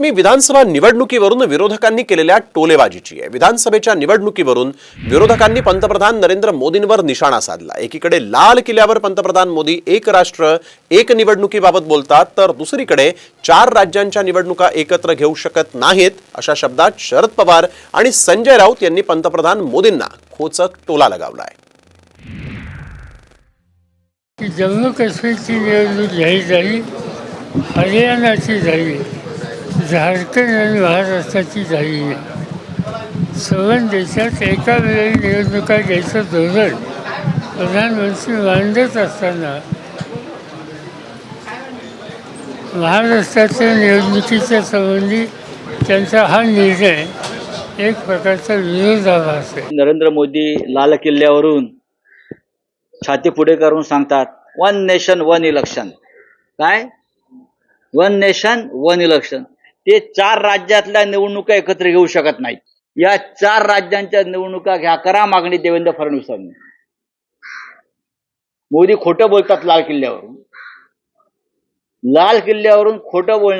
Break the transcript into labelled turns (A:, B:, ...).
A: मी विधानसभा निवडणुकीवरून विरोधकांनी केलेल्या टोलेबाजीची आहे. विधानसभेच्या निवडणुकीवरून विरोधकांनी पंतप्रधान नरेंद्र मोदींवर निशाणा साधला. एकीकडे लाल किल्ल्यावर पंतप्रधान मोदी एक राष्ट्र एक निवडणुकीबाबत बोलतात तर दुसरीकडे चार राज्यांच्या निवडणुका एकत्र घेऊ शकत नाहीत अशा शब्दात शरद पवार आणि संजय राऊत यांनी पंतप्रधान मोदींना खोचक टोला लगावलाय.
B: जम्मू काश्मीरची निवडणूक झाली हरियाणाची झाली. झारखंड आणि महाराष्ट्राची झाली आहे सवन देशात एका वेळी निवडणुका घ्यायचं धोरण प्रधानमंत्री मांडत असताना महाराष्ट्राच्या निवडणुकीच्या संबंधी त्यांचा हा निर्णय एक प्रकारचा विरोधाभास आहे
C: नरेंद्र मोदी लाल किल्ल्यावरून छाती पुढे करून सांगतात वन नेशन वन इलेक्शन काय? वन नेशन वन इलेक्शन ते चार राज्यातल्या निवडणुका एकत्र घेऊ शकत नाहीत. या चार राज्यांच्या निवडणुका घ्या करा मागणी देवेंद्र फडणवीसांनी मोदी खोटं बोलतात लाल किल्ल्यावरून. लाल किल्ल्यावरून खोटं बोलणं